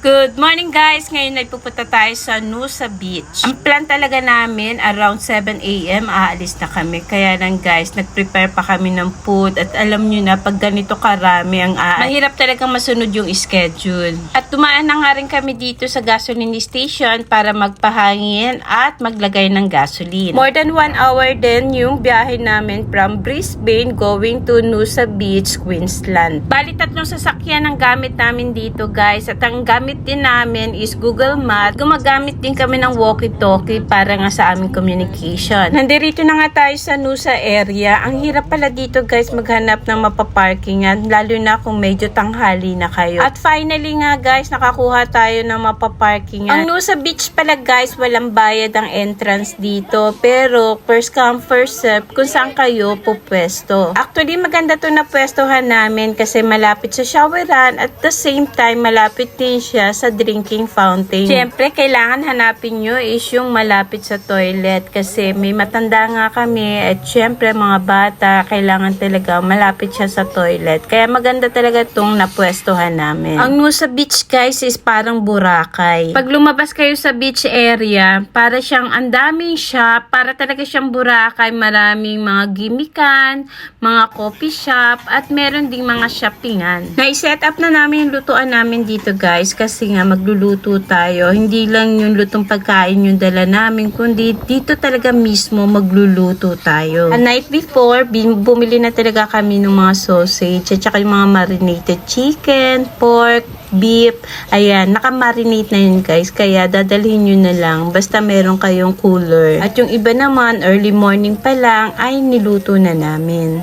Good morning guys! Ngayon ay pupunta tayo sa Nusa Beach. Ang plan talaga namin, around 7 a.m. aalis na kami. Kaya lang guys, nag-prepare pa kami ng food. At alam nyo na, pag ganito karami ang aalis, mahirap talaga masunod yung schedule. At tumaan na nga rin kami dito sa gasoline station para magpahangin at maglagay ng gasoline. More than one hour din yung biyahe namin from Brisbane going to Nusa Beach, Queensland. Bali tatlong sasakyan ang gamit namin dito guys. At ang gamit din namin is Google Maps. Gumagamit din kami ng walkie-talkie para nga sa aming communication. Nandito na nga tayo sa Nusa area. Ang hirap pala dito guys maghanap ng mapaparkingan lalo na kung medyo tanghali na kayo. At finally nga guys nakakuha tayo ng mapaparkingan. Ang Nusa Beach pala guys walang bayad ang entrance dito pero first come first serve kung saan kayo pupwesto. Actually maganda to na pwestohan namin kasi malapit sa showeran at the same time malapit din siya sa drinking fountain. Siyempre, kailangan hanapin nyo is yung malapit sa toilet kasi may matanda nga kami at siyempre mga bata, kailangan talaga malapit siya sa toilet. Kaya maganda talaga itong napwestohan namin. Ang Nusa Beach guys is parang Boracay. Pag lumabas kayo sa beach area, para siyang ang daming shop, para talaga siyang Boracay, maraming mga gimikan, mga coffee shop, at meron ding mga shoppingan. Na-set up na namin yung lutuan namin dito guys kasi nga magluluto tayo. Hindi lang yung lutong pagkain yung dala namin, kundi dito talaga mismo magluluto tayo. A night before, bumili na talaga kami ng mga sausage at saka yung mga marinated chicken, pork, beef. Ayan, nakamarinate na yun guys. Kaya dadalhin nyo na lang. Basta meron kayong cooler. At yung iba naman, early morning pa lang, ay niluto na namin.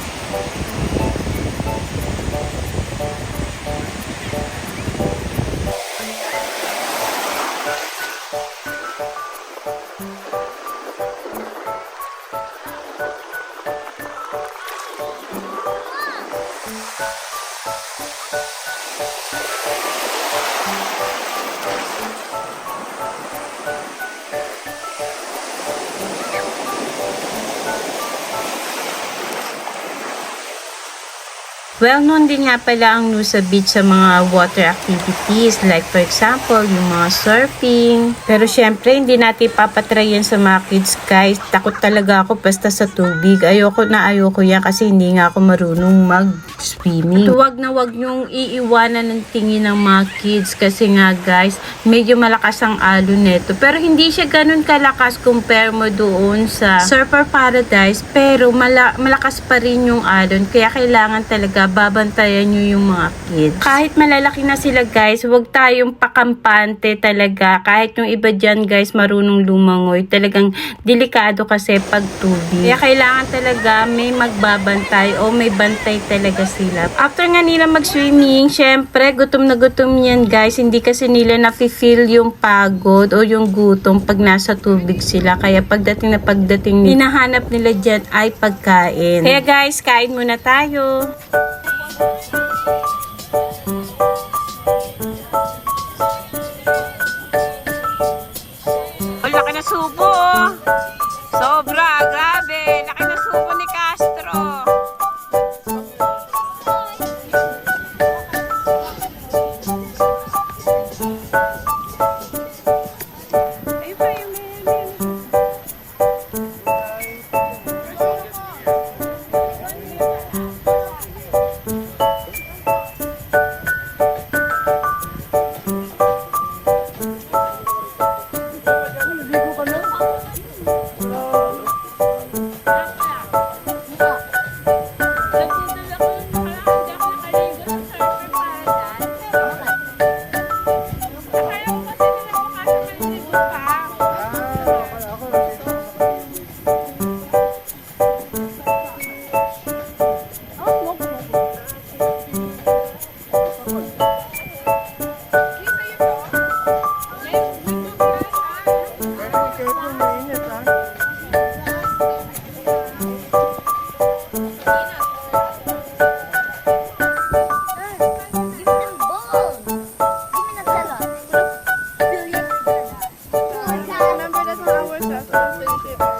noon din nga pala ang Nusa Beach sa mga water activities. Like for example, yung mga surfing. Pero syempre, hindi natin papatry yan sa mga kids guys. Takot talaga ako basta sa tubig. Ayoko na ayoko yan kasi hindi nga ako marunong mag-swimming. At Huwag na huwag yung iiwanan ng tingin ng mga kids kasi nga guys, medyo malakas ang alon neto. Pero hindi siya ganun kalakas compare mo doon sa Surfer Paradise. Pero mala- malakas pa rin yung alon. Kaya kailangan talaga babantayan nyo yung mga kids. Kahit malalaki na sila guys, huwag tayong pakampante talaga. Kahit yung iba dyan guys, marunong lumangoy. Talagang delikado kasi pag tubig. Kaya kailangan talaga may magbabantay o may bantay talaga sila. After nga nila mag-swimming, syempre, gutom na gutom yan guys. Hindi kasi nila nafe-feel yung pagod o yung gutom pag nasa tubig sila. Kaya pagdating na pagdating, hinahanap nila dyan ay pagkain. Kaya guys, kain muna tayo.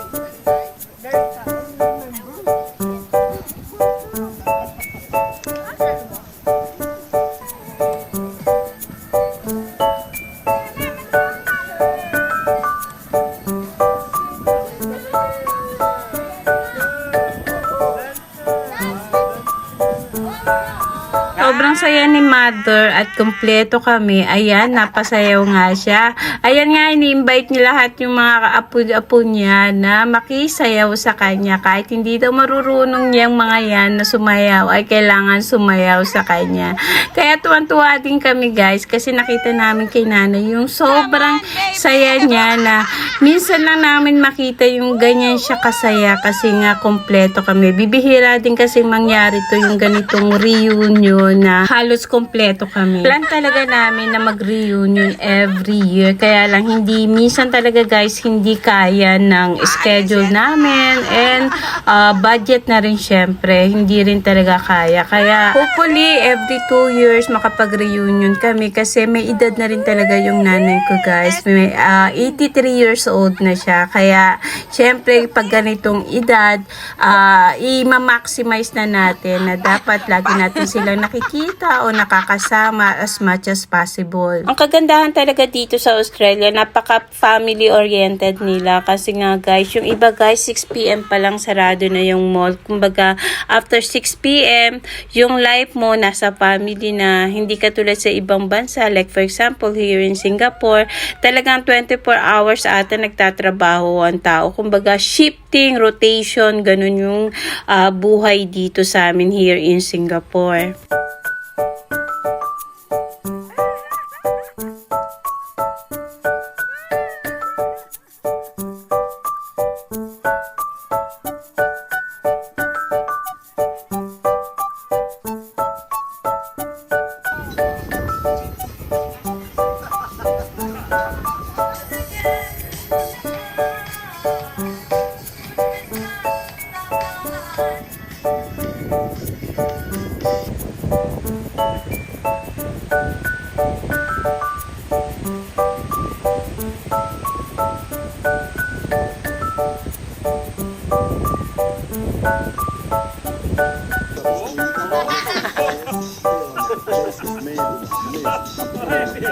Oh! At kumpleto kami. Ayan, napasayaw nga siya. Ayan nga, ini-invite niya lahat yung mga apo-apo niya na makisayaw sa kanya. Kahit hindi daw marurunong niyang mga yan na sumayaw, ay kailangan sumayaw sa kanya. Kaya tuwan-tuwa din kami guys kasi nakita namin kay nanay yung sobrang saya niya na minsan lang namin makita yung ganyan siya kasaya kasi nga kompleto kami. Bibihira din kasi mangyari to yung ganitong reunion na halos kompleto kami. Plan talaga namin na mag-reunion every year. Kaya lang hindi, minsan talaga guys, hindi kaya ng schedule namin and uh, budget na rin syempre. Hindi rin talaga kaya. Kaya hopefully every two years makapag-reunion kami kasi may edad na rin talaga yung nanay ko guys. May uh, 83 years old na siya. Kaya syempre pag ganitong edad, uh, i-maximize na natin na dapat lagi natin silang nakikita o nakakasama as much as possible. Ang kagandahan talaga dito sa Australia, napaka family oriented nila kasi nga guys, yung iba guys 6pm pa lang sarado na yung mall. Kumbaga after 6pm, yung life mo nasa family na hindi katulad sa ibang bansa like for example here in Singapore, talagang 24 hours ata nagtatrabaho ang tao. Kumbaga shifting, rotation, ganun yung ah, buhay dito sa amin here in Singapore.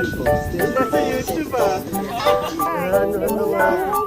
That's a YouTuber.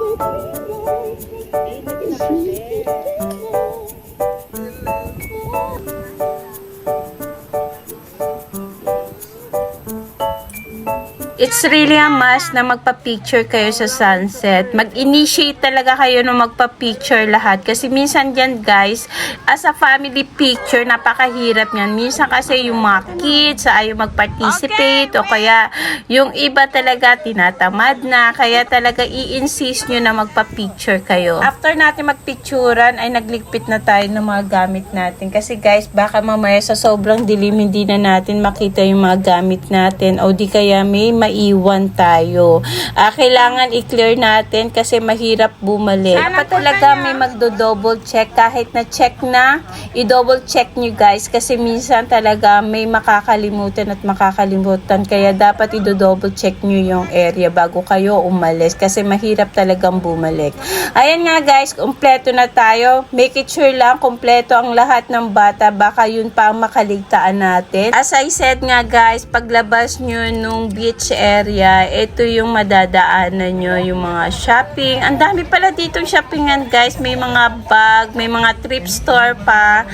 It's really a must na magpa-picture kayo sa sunset. Mag-initiate talaga kayo na magpa-picture lahat. Kasi minsan dyan guys, as a family picture, napakahirap niyan. Minsan kasi yung mga kids ayaw mag-participate o kaya yung iba talaga tinatamad na. Kaya talaga i-insist nyo na magpa-picture kayo. After natin magpicturan, ay nagligpit na tayo ng mga gamit natin. Kasi guys, baka mamaya sa sobrang dilim, hindi na natin makita yung mga gamit natin. O di kaya may maiwan tayo. Ah, kailangan i-clear natin kasi mahirap bumalik. Dapat talaga may magdo-double check. Kahit na check na, i-double check nyo guys kasi minsan talaga may makakalimutan at makakalimutan. Kaya dapat i-double check nyo yung area bago kayo umalis kasi mahirap talagang bumalik. Ayan nga guys, kumpleto na tayo. Make it sure lang kumpleto ang lahat ng bata. Baka yun pa ang makaligtaan natin. As I said nga guys, paglabas nyo nung beach area, ito yung madadaanan nyo, yung mga shopping. Ang dami pala ditong shoppingan guys. May mga bag, may mga trip store pa.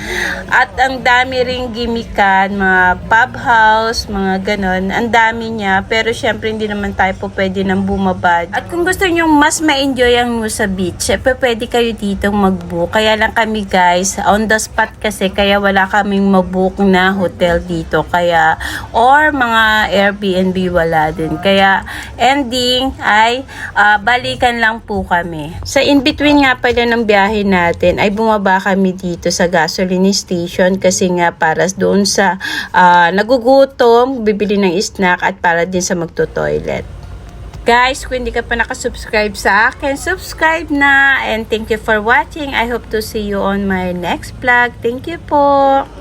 At ang dami ring gimikan, mga pub house, mga ganon. Ang dami niya. Pero syempre hindi naman tayo po pwede nang bumabad. At kung gusto nyo mas ma-enjoy ang Nusa Beach, syempre pwede kayo dito mag-book. Kaya lang kami guys, on the spot kasi, kaya wala kaming mabook na hotel dito. Kaya, or mga Airbnb wala din. Kaya, ending ay ah, balikan lang po kami. Sa in-between nga pala ng biyahe natin, ay bumaba kami dito sa gasoline station kasi nga para doon sa ah, nagugutom, bibili ng snack at para din sa magto-toilet. Guys, kung hindi ka pa nakasubscribe sa akin, subscribe na. And thank you for watching. I hope to see you on my next vlog. Thank you po.